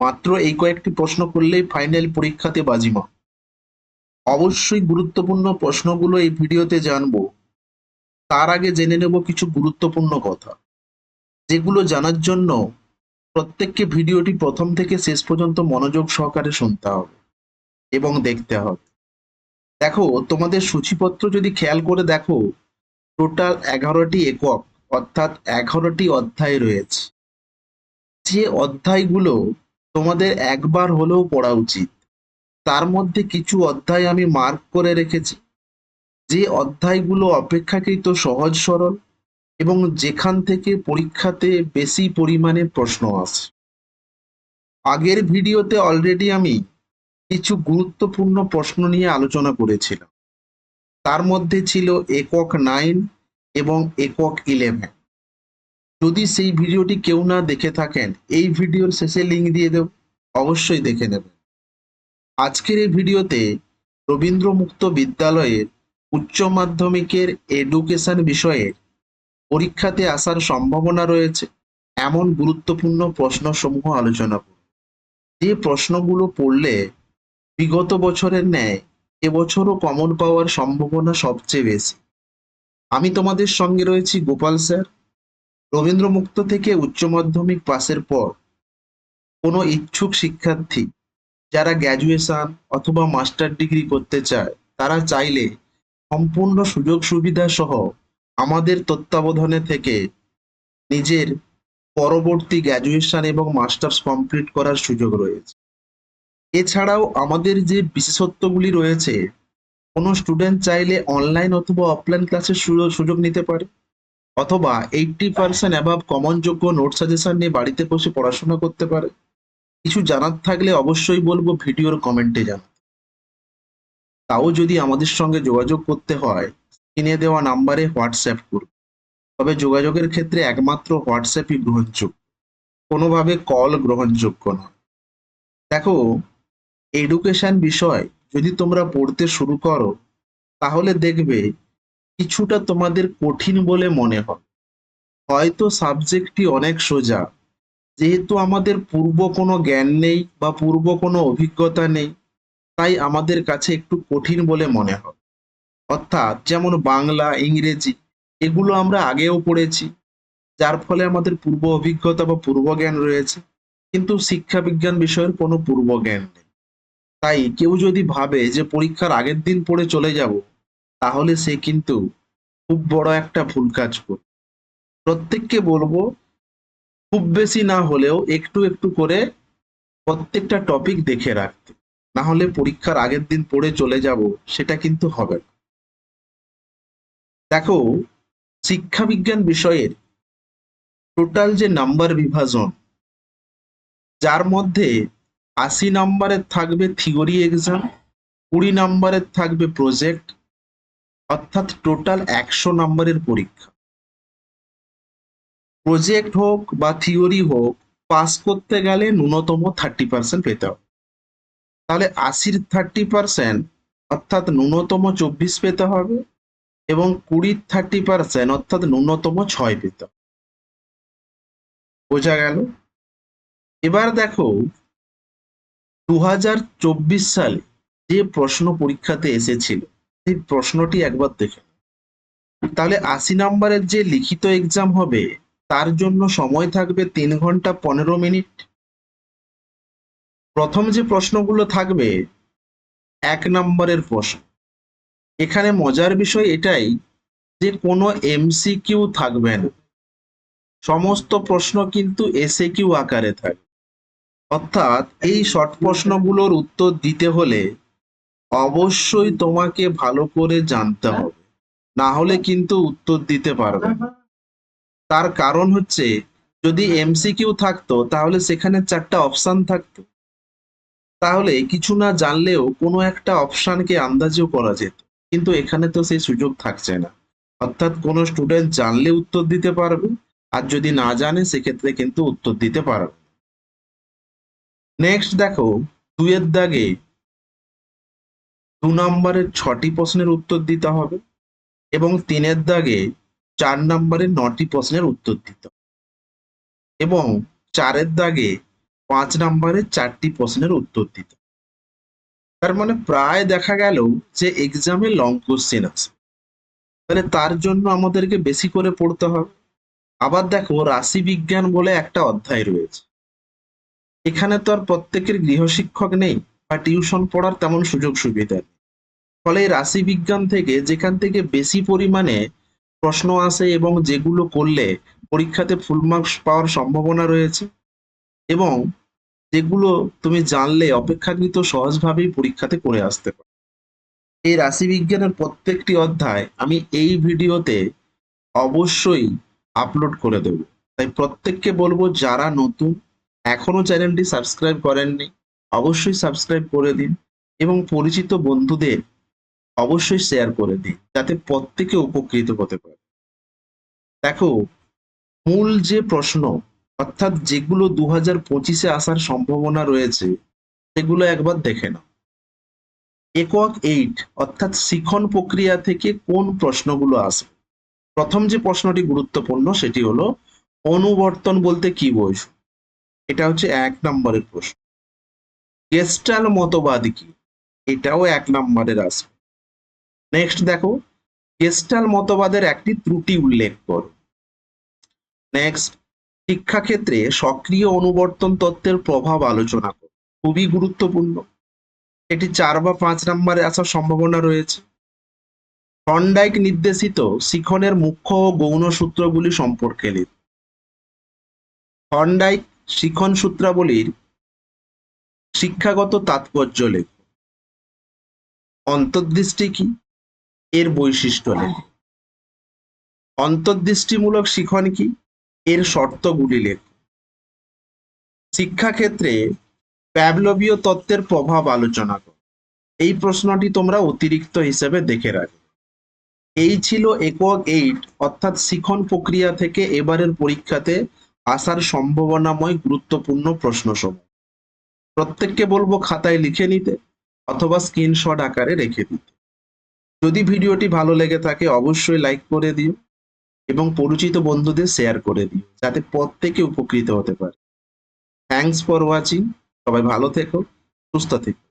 মাত্র এই কয়েকটি প্রশ্ন করলেই ফাইনাল পরীক্ষাতে বাজিমা। অবশ্যই গুরুত্বপূর্ণ প্রশ্নগুলো এই ভিডিওতে জানব। তার আগে জেনে নেব কিছু গুরুত্বপূর্ণ কথা। যেগুলো জানার জন্য প্রত্যেককে ভিডিওটি প্রথম থেকে শেষ পর্যন্ত মনোযোগ সহকারে শুনতে হবে এবং দেখতে হবে। দেখো, তোমাদের সূচিপত্র যদি খেয়াল করে দেখো, টোটাল এগারোটি একক, অর্থাৎ এগারোটি অধ্যায় রয়েছে। যে অধ্যায়গুলো তোমাদের একবার হলেও পড়া উচিত। তার মধ্যে কিছু অধ্যায় আমি মার্ক করে রেখেছি। যে অধ্যায়গুলো অপেক্ষাকৃত সহজ সরল এবং যেখান থেকে পরীক্ষাতে বেশি পরিমাণে প্রশ্ন আসে। আগের ভিডিওতে অলরেডি আমি কিছু গুরুত্বপূর্ণ প্রশ্ন নিয়ে আলোচনা করেছিলাম। তার মধ্যে ছিল একক নাইন এবং একক ইলেভেন যদি সেই ভিডিওটি কেউ না দেখে থাকেন, এই ভিডিওর শেষে লিঙ্ক দিয়ে দেব, অবশ্যই দেখে নেবেন। আজকের এই ভিডিওতে রবীন্দ্র মুক্ত বিদ্যালয়ের উচ্চ মাধ্যমিকের এডুকেশন বিষয়ে পরীক্ষাতে আসার সম্ভাবনা রয়েছে, এমন গুরুত্বপূর্ণ প্রশ্নসমূহ আলোচনা করব। যে প্রশ্নগুলো পড়লে বিগত বছরের ন্যায় এবছরও কমন পাওয়ার সম্ভাবনা সবচেয়ে বেশি। আমি তোমাদের সঙ্গে রয়েছি গোপাল স্যার। রবীন্দ্র মুক্ত থেকে উচ্চ মাধ্যমিক পাশের পর কোনো ইচ্ছুক শিক্ষার্থী যারা গ্র্যাজুয়েশন অথবা মাস্টার ডিগ্রি করতে চায়, তারা চাইলে সম্পূর্ণ সুযোগ সুবিধা সহ আমাদের তত্ত্বাবধানে থেকে নিজের পরবর্তী গ্র্যাজুয়েশন এবং মাস্টার্স কমপ্লিট করার সুযোগ রয়েছে। এছাড়াও আমাদের যে বিশেষত্বগুলি রয়েছে, কোনো স্টুডেন্ট চাইলে অনলাইন অথবা অফলাইন ক্লাসের সুযোগ সুযোগ নিতে পারে। অথবা এইটটি পার্সেন্ট অ্যাভাব কমনযোগ্য নোট সাজেশন নিয়ে বাড়িতে বসে পড়াশোনা করতে পারে। কিছু জানার থাকলে অবশ্যই বলব ভিডিওর কমেন্টে জানাতে তাও যদি আমাদের সঙ্গে যোগাযোগ করতে হয়, স্ক্রিনে দেওয়া নাম্বারে হোয়াটসঅ্যাপ করুন। তবে যোগাযোগের ক্ষেত্রে একমাত্র হোয়াটসঅ্যাপই গ্রহণযোগ্য। কোনোভাবে কল গ্রহণযোগ্য নয় দেখো এডুকেশন বিষয় যদি তোমরা পড়তে শুরু করো, তাহলে দেখবে কিছুটা তোমাদের কঠিন বলে মনে হয়। হয়তো সাবজেক্টটি অনেক সোজা। যেহেতু আমাদের পূর্ব কোনো জ্ঞান নেই বা পূর্ব কোনো অভিজ্ঞতা নেই, তাই আমাদের কাছে একটু কঠিন বলে মনে হয়। অর্থাৎ যেমন বাংলা, ইংরেজি, এগুলো আমরা আগেও পড়েছি, যার ফলে আমাদের পূর্ব অভিজ্ঞতা বা পূর্ব জ্ঞান রয়েছে, কিন্তু শিক্ষা বিজ্ঞান বিষয়ের কোনো পূর্ব জ্ঞান নেই। তাই কেউ যদি ভাবে যে পরীক্ষার আগের দিন পড়ে চলে যাব তাহলে সে কিন্তু খুব বড় একটা ভুল কাজ করবে। প্রত্যেককে বলব, খুব বেশি না হলেও একটু একটু করে প্রত্যেকটা টপিক দেখে রাখতে। না হলে পরীক্ষার আগের দিন পড়ে চলে যাব, সেটা কিন্তু হবে না। দেখো, শিক্ষা বিজ্ঞান বিষয়ের টোটাল যে নাম্বার বিভাজন, যার মধ্যে আশি নাম্বারের থাকবে থিওরি এক্সাম কুড়ি নাম্বারের থাকবে প্রজেক্ট অর্থাৎ টোটাল একশো নাম্বারের পরীক্ষা। প্রজেক্ট হোক বা থিওরি হোক পাস করতে গেলে ন্যূনতম থার্টি পার্সেন্ট পেতে হবে। তাহলে আশির থার্টি পার্সেন্ট অর্থাৎ ন্যূনতম চব্বিশ পেতে হবে এবং কুড়ির থার্টি পার্সেন্ট অর্থাৎ ন্যূনতম ছয় পেতে হবে। বোঝা গেল? এবার দেখো দু হাজার চব্বিশ সালে যে প্রশ্ন পরীক্ষাতে এসেছিল সেই প্রশ্নটি একবার দেখে তাহলে আশি নম্বরের যে লিখিত এক্সাম হবে, তার জন্য সময় থাকবে তিন ঘণ্টা পনেরো মিনিট। প্রথম যে প্রশ্নগুলো থাকবে, এক নম্বরের প্রশ্ন। এখানে মজার বিষয় এটাই যে কোনো এমসিকিউ থাকবে না। সমস্ত প্রশ্ন কিন্তু এসে কিউ আকারে থাকবে। অর্থাৎ এই শর্ট প্রশ্নগুলোর উত্তর দিতে হলে অবশ্যই তোমাকে ভালো করে জানতে হবে। না হলে কিন্তু উত্তর দিতে পারবে। তার কারণ হচ্ছে যদি এমসিকিউ থাকতো তাহলে সেখানে চারটা অপশান থাকতো। তাহলে কিছু না জানলেও কোনো একটা অপশনকে আন্দাজও করা যেত। কিন্তু এখানে তো সেই সুযোগ থাকছে না। অর্থাৎ কোনো স্টুডেন্ট জানলে উত্তর দিতে পারবে আর যদি না জানে সেক্ষেত্রে কিন্তু উত্তর দিতে পারবে নেক্সট দেখো দুইয়ের দাগে দু নম্বরের ছটি প্রশ্নের উত্তর দিতে হবে এবং তিনের দাগে চার নম্বরের নটি প্রশ্নের উত্তর দিতে এবং চারের দাগে পাঁচ নম্বরের চারটি প্রশ্নের উত্তর দিতে তার মানে প্রায় দেখা গেল যে এক্সামে লং কোশ্চেন আছে। তাহলে তার জন্য আমাদেরকে বেশি করে পড়তে হবে। আবার দেখো রাশি বিজ্ঞান বলে একটা অধ্যায় রয়েছে। এখানে তো আর প্রত্যেকের গৃহশিক্ষক নেই বা টিউশন পড়ার তেমন সুযোগ সুবিধা নেই। ফলে রাশি বিজ্ঞান থেকে যেখান থেকে বেশি পরিমাণে প্রশ্ন আসে এবং যেগুলো করলে পরীক্ষাতে ফুল মার্কস পাওয়ার সম্ভাবনা রয়েছে এবং যেগুলো তুমি জানলে অপেক্ষাকৃত সহজভাবেই পরীক্ষাতে করে আসতে পারো। এই রাশি বিজ্ঞানের প্রত্যেকটি অধ্যায় আমি এই ভিডিওতে অবশ্যই আপলোড করে দেব। তাই প্রত্যেককে বলব, যারা নতুন, এখনও চ্যানেলটি সাবস্ক্রাইব করেননি, অবশ্যই সাবস্ক্রাইব করে দিন এবং পরিচিত বন্ধুদের অবশ্যই শেয়ার করে দিন যাতে প্রত্যেকে উপকৃত হতে পারে। দেখো, মূল যে প্রশ্ন, অর্থাৎ যেগুলো দু হাজার পঁচিশে আসার সম্ভাবনা রয়েছে, সেগুলো একবার দেখে নাও। একক এইট অর্থাৎ শিখন প্রক্রিয়া থেকে কোন প্রশ্নগুলো আসবে প্রথম যে প্রশ্নটি গুরুত্বপূর্ণ, সেটি হলো অনুবর্তন বলতে কি বোঝ? এটা হচ্ছে এক নম্বরের প্রশ্ন। গেস্টাল মতবাদ কি? এটাও এক নম্বরের আসবে নেক্সট দেখো গেস্টাল মতবাদের একটি ত্রুটি উল্লেখ করো। নেক্সট শিক্ষাক্ষেত্রে সক্রিয় অনুবর্তন তত্ত্বের প্রভাব আলোচনা করো। খুবই গুরুত্বপূর্ণ। এটি চার বা পাঁচ নম্বরে আসার সম্ভাবনা রয়েছে। থন্ডাইক নির্দেশিত শিখনের মুখ্য ও গৌণ সূত্রগুলি সম্পর্কে লিখ। থন্ডাইক শিখন সূত্রাবলীর শিক্ষাগত তাৎপর্য লেখ। অন্তর্দৃষ্টি কি? এর বৈশিষ্ট্য লেখ অন্তর্দৃষ্টিমূলক শিখন কি? এর শর্তগুলি লেখ। শিক্ষাক্ষেত্রে প্যাবলবীয় তত্ত্বের প্রভাব আলোচনা কর। এই প্রশ্নটি তোমরা অতিরিক্ত হিসেবে দেখে রাখবে এই ছিল একক এইট অর্থাৎ শিখন প্রক্রিয়া থেকে এবারের পরীক্ষাতে আসার সম্ভাবনাময় গুরুত্বপূর্ণ প্রশ্ন সমূহ প্রত্যেককে বলব খাতায় লিখে নিতে, অথবা স্ক্রিনশট আকারে রেখে দিতে। যদি ভিডিওটি ভালো লেগে থাকে, অবশ্যই লাইক করে দিও এবং পরিচিত বন্ধুদের শেয়ার করে দিও, যাতে প্রত্যেকে উপকৃত হতে পারে। থ্যাংকস ফর ওয়াচিং সবাই ভালো থেকো, সুস্থ থেকো।